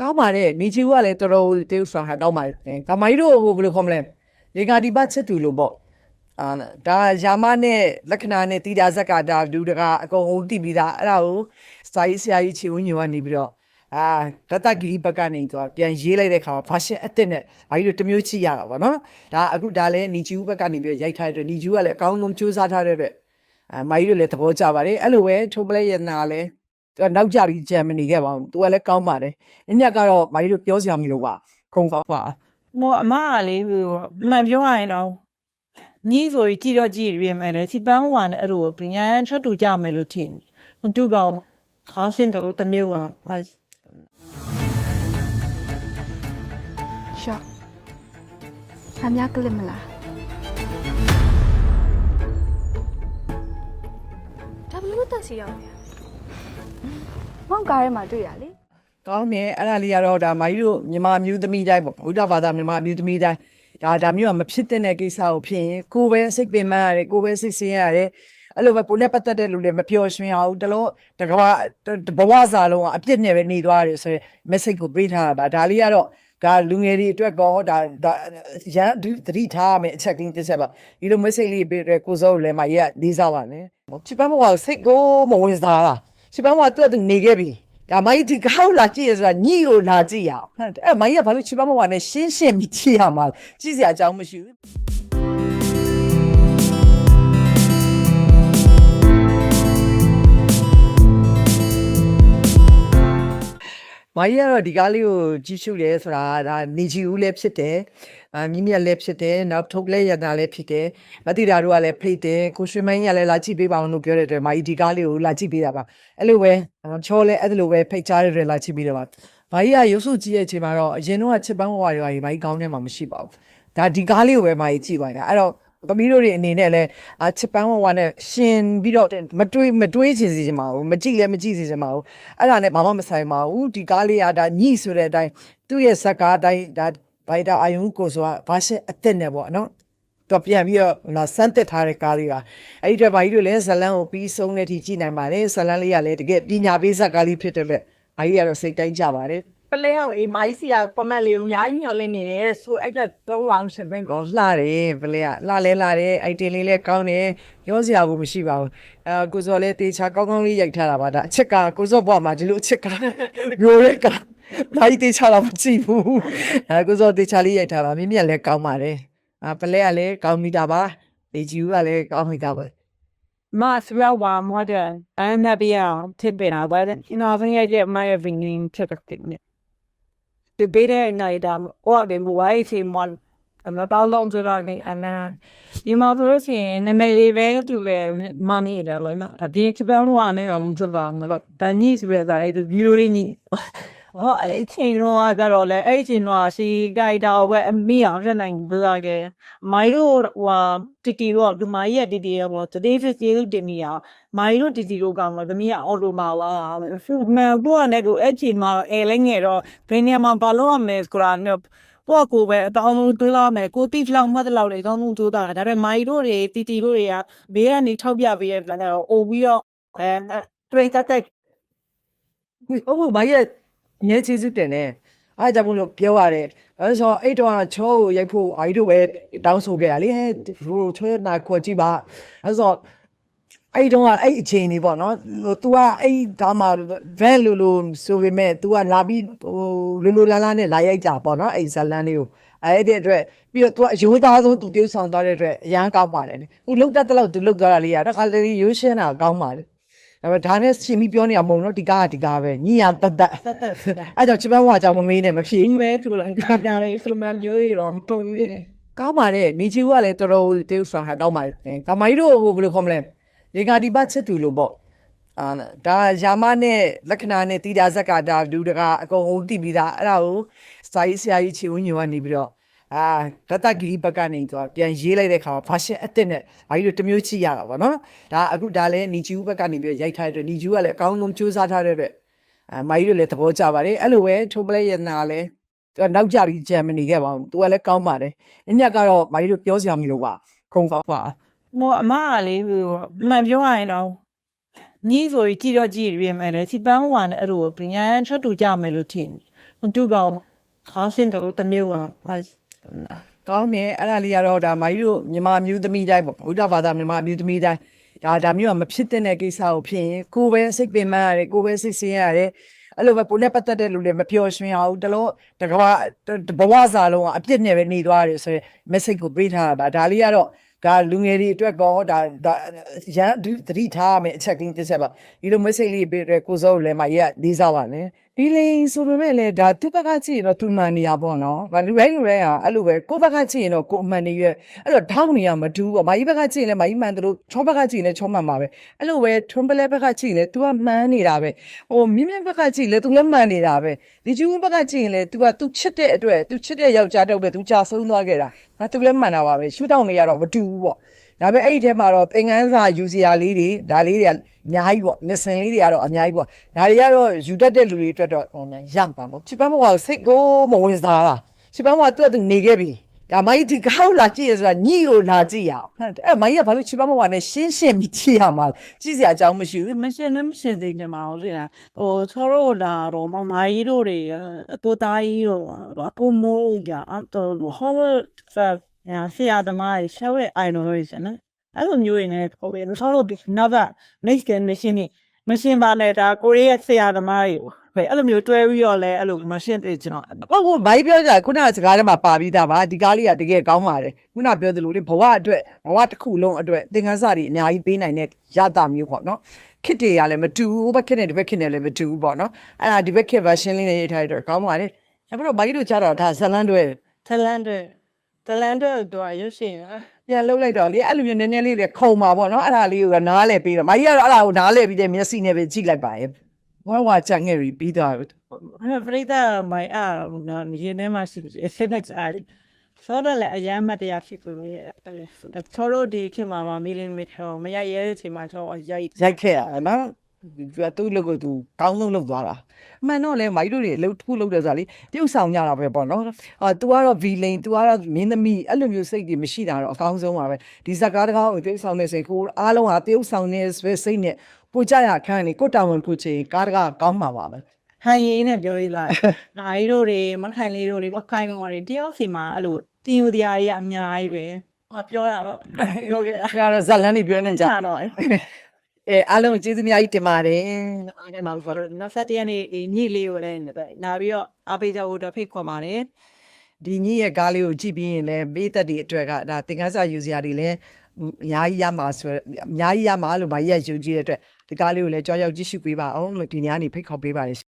ကောင်းပါတယ်နေချီဦးကလည်းတော်တော်တေးဥဆောင်ဟာကောင်းပါတယ်။ဒါမိုင်းတို့ဟိုဘယ်လိုခေါ်မလဲ။ရေကာဒီပတ်ချက်တူလို့ပေါ့။အာဒါယာမနဲ့လက္ခဏာနဲ့တီတာဇက်ကဒါဒူတကအကုန်လုံးတည်ပြီးသားအဲ့ဒါကိုစာရေးဆရာကြီးချီဝင်းညိုကနေပြီးတော့အာတတဂီဘက်ကနေတော့ပြန်ရေးလိုက်တဲ့ခါမှာဖာရှင်အစ်စ်နဲ့ဘာကြီးတို့တစ်မျိုးချိရတာပေါ့နော်။ဒါအခုဒါလည်းနီချီဦးဘက်ကနေပြီးရိုက်ထားတဲ့နီချီဦးကလည်းအကောင်းဆုံးစူးစမ်းထားတဲ့အတွက် အာမိုင်းတို့လည်းသဘောကျပါတယ်။အဲ့လိုပဲထုံပလဲရနာလည်း သူကနောက်ကြပြီးဂျာမနီခဲ့ပါဘူး။ तू ကလည်းကောင်းပါတယ်။အညက်ကတော့မာရီတို့ပြောစရာမလိုပါ။ခုံပါပါ မောအမကလေဟိုမှန်ပြောရရင်တော့ညီဆိုကြည့်တော့ကြည့်ရမယ်လေစီပန်းဝါနဲ့အဲ့လိုပညာချက်တူကြမယ်လို့ထင်ဟိုတူကောင်ခါစင်တော့တမျိုးอ่ะဟာ ရှော့အများကလစ်မလား က်စီရောက်နေမောင်ကားထဲမှာတွေ့ရလေ။ကောင်းတယ်။အဲ့ဒါလေးကတော့ဒါမာရီတို့မြန်မာမျိုးသမီးတိုင်းပေါ့။ဘုဒ္ဓဘာသာမြန်မာမျိုးသမီးတိုင်းဒါဒါမျိုးကမဖြစ်တဲ့ကိစ္စကိုဖြစ်ရင်ကိုယ်ပဲစိတ်ပင်ပန်းရတယ်ကိုယ်ပဲစိတ်ဆင်းရတယ်။အဲ့လိုပဲကိုယ်နဲ့ပတ်သက်တဲ့လူတွေမပျော်ရွှင်အောင်တလို့တကဘာဘဝစာလုံးကအပြစ်နဲ့ပဲနေသွားတယ်ဆိုရင် message ကိုပေးထားတာပါဒါလေးကတော့ ဒါလူငယ်တွေအတွက်ကောဒါဒါရန်သတိထားရမယ်အချက်ကင်းတစ်ချက်ပါဒီလို message လေးပေးတဲ့ကိုစိုးလည်းမရလေးစားပါနဲ့ချစ်ပန်းဘဝစိတ်ကိုမဝင်စားတာချစ်ပန်းဘဝသူ့အတူနေခဲ့ပြီဒါမိုင်းဒီကောက်လာကြည့်ရဆိုတာညိကိုလာကြည့်ရအောင်အဲ့မိုင်းကဘာလို့ချစ်ပန်းဘဝနဲ့ရှင်းရှင်းပြီးကြည့်ရမှာလဲကြည့်စရာအကြောင်းမရှိဘူး မာကြီးကတော့ဒီကားလေးကိုကြည့်ရှုတယ်ဆိုတာဒါနေချီဦးလည်းဖြစ်တယ်အာမြင့်မြတ်လည်းဖြစ်တယ်နောက်ထုတ်လည်းရတာလည်းဖြစ်တယ်မတိတာတို့ကလည်းဖိတ်တယ်ကိုရွှေမိုင်းကလည်းလာကြည့်ပေးပါအောင်လို့ပြောတဲ့အတွက်မာကြီးဒီကားလေးကိုလာကြည့်ပေးတာပါအဲ့လိုပဲအာချောလည်းအဲ့လိုပဲဖိတ်ချတဲ့အတွက်လာကြည့်ပေးတော့ပါမာကြီးကရုပ်စုကြည့်ရဲ့အချိန်မှာတော့အရင်တော့ချစ်ပန်းဝဝတွေပါကြီးမာကြီးကောင်းထဲမှာမရှိပါဘူးဒါဒီကားလေးကိုပဲမာကြီးကြည့်ပါတာအဲ့တော့ သမီးတို့တွေအနေနဲ့လည်းအချစ်ပန်းဝဝနဲ့ရှင်ပြီးတော့မတွေးမတွေးချင်စီချင်ပါဘူးမကြည့်လည်းမကြည့်စီချင်ပါဘူးအဲ့ဒါနဲ့ဘာမှမဆိုင်ပါဘူးဒီကားလေးကဒါညိဆိုတဲ့အတိုင်းသူ့ရဲ့ဇက်ကားအတိုင်းဒါဗိုက်တာအာယုံကိုဆိုတာဘာရှက်အသက်နဲ့ပေါ့နော်တော့ပြန်ပြီးတော့လာစမ်းတက်ထားတဲ့ကားလေးပါအဲ့ဒီတော့ဘာကြီးတို့လည်းဇလန်းကိုပြီးဆုံးတဲ့အထိကြည့်နိုင်ပါတယ်ဇလန်းလေးကလည်းတကယ်ပညာပေးဇက်ကားလေးဖြစ်တဲ့အတွက်ဘာကြီးကတော့စိတ်တိုင်းကြပါတယ် ပလဲအောင်အေးမိုင်းစီကပမတ်လေးကိုအများကြီးညှော်လင်းနေတယ်ဆိုအဲ့ဒါတော့ဝအောင်စပင်းကောလှတယ်ဗလဲကလှလဲလှတယ်အိုက်တင်လေးလည်းကောင်းတယ်ပြောစရာဘူးမရှိပါဘူးအဲကိုစော်လည်းတေချာကောင်းကောင်းလေးရိုက်ထားတာပါဒါအချက်ကကိုစော်ဘွားမှာဒီလိုအချက်ကမျိုးရဲကဘာကြီးတေချာတော့မကြည့်ဘူးအဲကိုစော်တေချာလေးရိုက်ထားပါမြင့်မြတ်လည်းကောင်းပါတယ်အာပလဲကလည်းကောင်းမိတာပါလေကြီးဦးကလည်းကောင်းမိတာပါမစရဝါမော်ဒန်အမ်နဘီယာတစ်ပင်အောင်ပါတယ် အင်အားဖင်းရဲ့မိုင်ဗင်းင်းချက်တဲ့နေဒီဘေးတဲ့နိုင်တာဟောတယ်ဘဝရေးစီမွန်အမတော်လုံးကြရနေအနာဒီမှာဆိုလို့ရှိရင် နမလေးပဲတူပဲမနီတယ်လို့နော်ဒီကပန်ဝါနေအောင်စပါမလို့တန်ကြီးစရတဲ့အဲ့ဒီဗီဒီယိုလေးကြီးဟောအဲ့ချင်းတော့ကတော့လေအဲ့ချင်းတော့စီဂိုက်တာဝဲအမီအောင်ရနိုင်ဘူးလားကဲမိုင်တို့ဟိုတီတီတော့ဒီမိုင်ရဲ့တီတီရောတတိဖစ်ကြီးတင်မီအောင်မိုင်တို့တီတီတို့ကောင်တော့သမီးကအော်တိုမာလာဖူမန်တော့နဲ့ကိုအဲ့ချင်းမှာအဲလဲငယ်တော့ဘယ်နေရာမှာဘာလို့ရမလဲဆိုတာနဲ့ကိုကိုပဲအတောင်းလို့တွေးလာမယ်ကိုတိဖလောက်မှတ်တယ်လောက်လေတောင်းလို့တွေးတာဒါပေမဲ့မိုင်တို့တွေတီတီတို့တွေကဘေးကနေထောက်ပြပေးရဲ့ plan တော့အိုပြီးတော့အဲတွေးတတ်တဲ့ဟုတ်ဘူးဘာ ကြီးငယ်ချေစစ်တယ်နဲ့အားကြောင့်မလို့ပြောရတယ်အဲဆိုအဲ့တော့ချောကိုရိုက်ဖို့အာကြီးတို့ပဲတောင်းဆိုခဲ့ရလေဟဲ့ဟိုချောနာခွက်ကြည့်ပါအဲဆိုအဲ့တော့အဲ့အချိန်လေးပေါ့နော်ဟို तू ကအဲ့ဒါမှ van လို့လို့ဆိုပေမဲ့ तू ကလာပြီးဟိုလူလူလာလာနဲ့လာရိုက်ကြပေါ့နော်အဲ့ဇလန်းလေးကိုအဲ့ဒီအတွက်ပြီးတော့ तू အရိုးသားဆုံး तू tiêuဆောင်သွားတဲ့အတွက်အရန်ကောင်းပါတယ်လေဟိုလုတ်တတ်တဲ့လောက် तू လုတ်သွားတာလေးရတော့ခါလေးရိုးရှင်းတာကောင်းပါတယ် ဒါပေမဲ့ဒါနဲ့ရှင်ပြီးပြောနေရမုံတော့ဒီကားကဒီကားပဲညီရတတ်တတ်တက်တက်တက်အဲ့ကြောင့်ချစ်ပန်းဝါကြောင့်မမေးနဲ့မဖြေဒီမဲ့သူလည်းကပြန်လေးဖလမန်မျိုးရီတော့ပုံရည်ကောင်းပါတယ်နေချီဦးကလည်းတော်တော်တေးဥဆောင်ဟာကောင်းပါတယ်ဒါမိုင်းတို့ဟိုဘယ်လိုခေါ်မလဲရေကာဒီပတ်ချက်တူလို့ပေါ့အာဒါယာမနဲ့လက္ခဏာနဲ့တီတာဇက်ကဒါဒူတကအကုန်လုံးတည်ပြီးသားအဲ့ဒါကိုစာရေးဆရာကြီးချီဝင်းညိုကနေပြီးတော့ အာတတဂီဘက်ကနေတော့ပြန်ရေးလိုက်တဲ့ခါမှာဖာရှင်အစ်စ်နဲ့ဘာကြီးတို့တစ်မျိုးချိရတာပေါ့နော်ဒါအခုဒါလည်းနီချီဦးဘက်ကနေပြီးရိုက်ထားတဲ့အတွက်နီချီဦးကလည်းအကောင်းဆုံးစူးစမ်းထားတဲ့အတွက်အာမာကြီးတို့လည်းသဘောကျပါတယ်အဲ့လိုပဲထုံပလဲရနာလည်းသူကနောက်ကြပြီးဂျာမနီခဲ့ပါဘူး။ तू ကလည်းကောင်းပါတယ်။အညက်ကတော့မာကြီးတို့ပြောစရာမလိုပါ။ခုံပါပါမောအမကလေဟိုမှန်ပြောရရင်တော့ညီဆိုကြည့်တော့ကြည့်ရမယ်လေစီပန်းဝါနဲ့အဲ့လိုပညာချက်တူကြမယ်လို့ထင်တယ်သူတော့ခါစင်တော့တမျိုးကဘာ ကောင်းတယ်အဲ့ဒါလေးကတော့ဒါမာကြီးတို့မြန်မာမျိုးသမီးတိုင်းပေါ့ဘုရားဘာသာမြန်မာမျိုးသမီးတိုင်းဒါဒါမျိုးကမဖြစ်တဲ့ကိစ္စကိုဖြစ်ရင်ကိုယ်ပဲစိတ်ပင်ပန်းရတယ်ကိုယ်ပဲစိတ်ဆင်းရတယ်အဲ့လိုပဲကိုယ်နဲ့ပတ်သက်တဲ့လူတွေမပျော်ရွှင်အောင်တလုံးတကဘာဘဝစာလုံးကအပြစ်နဲ့ပဲနေသွားတယ်ဆိုရင် message ကိုပေးထားတာပါဒါလေးကတော့ဒါလူငယ်တွေအတွက်ကောဒါဒါရန်သတိထားရမယ်အချက်ကင်းတစ်ချက်ပါဒီလို message လေးပေးတဲ့ကိုစောလည်းမကြီးကလေးစားပါနဲ့ဒီလိန်ဆိုပေမဲ့လည်းဒါသူ့ဘက်ကကြည့်ရင်တော့သူမှန်နေရပေါ့နော်။ဘာလူတိုင်းလူတိုင်းဟာအဲ့လိုပဲကိုယ့်ဘက်ကကြည့်ရင်တော့ကိုယ်အမှန်နေရဲ့အဲ့တော့ထောင်းနေရမတူဘူးပေါ့။မကြီးဘက်ကကြည့်ရင်လည်းမကြီးမှန်တယ်လို့ချောဘက်ကကြည့်ရင်လည်းချောမှန်ပါပဲ။အဲ့လိုပဲ Trump ဘက်ကကြည့်ရင်လည်း तू ကမှန်နေတာပဲ။ဟိုမြင်းမြင်းဘက်ကကြည့်ရင်လည်း तू လည်းမှန်နေတာပဲ။ဒီကျူးဘက်ကကြည့်ရင်လည်း तू က तू ချစ်တဲ့အတွက် तू ချစ်တဲ့ယောက်ျားတော့ပဲ तू ကြာဆုံးသွားခဲ့တာ။ငါ तू လည်းမှန်တာပါပဲ။ရှူတောင်းနေရတော့မတူဘူးပေါ့။ဒါပေမဲ့အဲ့ဒီထဲမှာတော့သင်ငန်းစာယူစရာလေးတွေဒါလေးတွေက အများကြီးပေါ့ listen လေးတွေကတော့အများကြီးပေါ့ဒါတွေကတော့ယူတတ်တဲ့လူတွေအတွက်တော့ဟိုမြန်ရပါပေါ့ချစ်ပန်းဘဝကိုစိတ်ကိုမဝင်စားတာချစ်ပန်းဘဝသူ့အတူနေခဲ့ပြီဒါမိုင်းဒီကောက်လာကြည့်ရဆိုတာညိကိုလာကြည့်ရအောင်ဟုတ်တယ်အဲ့မိုင်းကဘာလို့ချစ်ပန်းဘဝနဲ့ရှင်းရှင်းပြီးကြည့်ရမှာလဲကြည့်စရာအကြောင်းမရှိဘူးမရှင်းလည်းမရှင်းသေးတယ်မအောင်လေဟိုဆောရိုလာတော့မမကြီးတို့တွေအတူသားကြီးတို့အပူမိုးကအတော့ဟောဆာညာဆရာသမားရှောက်ရဲ့အိုင်နိုလို့ရှင်နော် အဲ့လိုမျိုးရင်းနဲ့ဟိုပဲဆောရိုဒီနောက်ကနေကန်မရှင်းနေမရှင်းပါနဲ့ဒါကိုရီးယားဆရာသမားကြီးပဲအဲ့လိုမျိုးတွဲပြီးတော့လဲအဲ့လိုမရှင်းသေးကျွန်တော်ဟုတ်ဟုတ်မိုင်းပြောကြခုနကစကားထဲမှာပါပြီးသားပါဒီကားလေးကတကယ်ကောင်းပါတယ်ခုနပြောသလိုလေဘဝအတွက်ဘဝတစ်ခုလုံးအတွက်သင်ခန်းစာတွေအများကြီးပေးနိုင်တဲ့ရတာမျိုးပေါ့နော်ခစ်တွေကလည်းမတူဘူးဘက်ခစ်နဲ့ဒီဘက်ခစ်နဲ့လည်းမတူဘူးပေါ့နော်အဲ့ဒါဒီဘက်ခစ် version လေးနဲ့ရေးထားရတော့ကောင်းပါလေအဲ့တော့မိုင်းတို့ကြားတော့ဒါဇလန်တွေ talent talent တော့ရွှေရှင် ပြန်လှုပ်လိုက်တော့လေအဲ့လိုမျိုးနည်းနည်းလေးလေခုံပါပေါ့နော်အဲ့ဒါလေးကိုနားလဲပြီးတော့မိုင်းကတော့အဲ့ဒါကိုနားလဲပြီးတဲ့မျက်စိနဲ့ပဲကြည့်လိုက်ပါရဲ့ဝါဝါချန်ငယ်ပြီးတော့အဲ့ပရိသတ်မိုင်အားနော်ရင်းထဲမှာရှိတယ် FX အားဆိုတော့လည်းအရမ်းမတရားဖြစ်ပြီအဲ့ဆောရိုဒီခင်မှာမီလီမီတာမရရဲတဲ့အချိန်မှာတော့ရိုက်ရိုက်ခဲ့ရနော် သူကသူ့လုပ်ကိုသူကောင်းဆုံးလုပ်သွားတာအမှန်တော့လေမိုက်တို့တွေလှုပ်ထုလုပ်တယ်ဆိုတာလေတရုပ်ဆောင်ကြတာပဲပေါ့နော်အာ तू ကတော့ villain तू ကတော့မင်းသမီးအဲ့လိုမျိုးစိတ်တွေမရှိတာတော့အကောင်းဆုံးပါပဲဒီဇာကားတကားကိုတရုပ်ဆောင်နေစိတ်ကိုအားလုံးဟာတရုပ်ဆောင်နေစိတ်နဲ့ပိုကြရခန်းနေကိုတာဝန်ပိုချင်ကားတကားကောင်းမှာပါပဲဟန်ရင်းနဲ့ပြောရလိုက်နိုင်တို့တွေမခိုင်လေးတို့တွေဝခိုင်ကောင်တွေတယောက်စီမှာအဲ့လိုတင်ယူတရားကြီးအများကြီးပဲဟောပြောရတော့ဟုတ်ကဲ့ဒါကတော့ဇက်လန်းနေပြောနေကြချတော့ အဲအားလုံးကျေးဇူးများကြီးတင်ပါတယ်အဲ့ဒါမှဘာလို့နောက်ဆက်တရနေ့ညိလေးကိုလည်းနာပြီးတော့အပေးကြဖို့တော့ဖိတ်ခေါ်ပါတယ်ဒီညရဲ့ကားလေးကိုကြည့်ပြီးရင်လည်းပေးသက်တွေအတွက်ကဒါသင်ခန်းစာယူစရာတွေလည်းအများကြီးရမှာဆိုအများကြီးရမှာလို့မကြီးရယူကြည့်တဲ့အတွက်ဒီကားလေးကိုလည်းကြောက်ရောက်ကြည့်ရှုပေးပါအောင်လို့ဒီညနေဖိတ်ခေါ်ပေးပါတယ်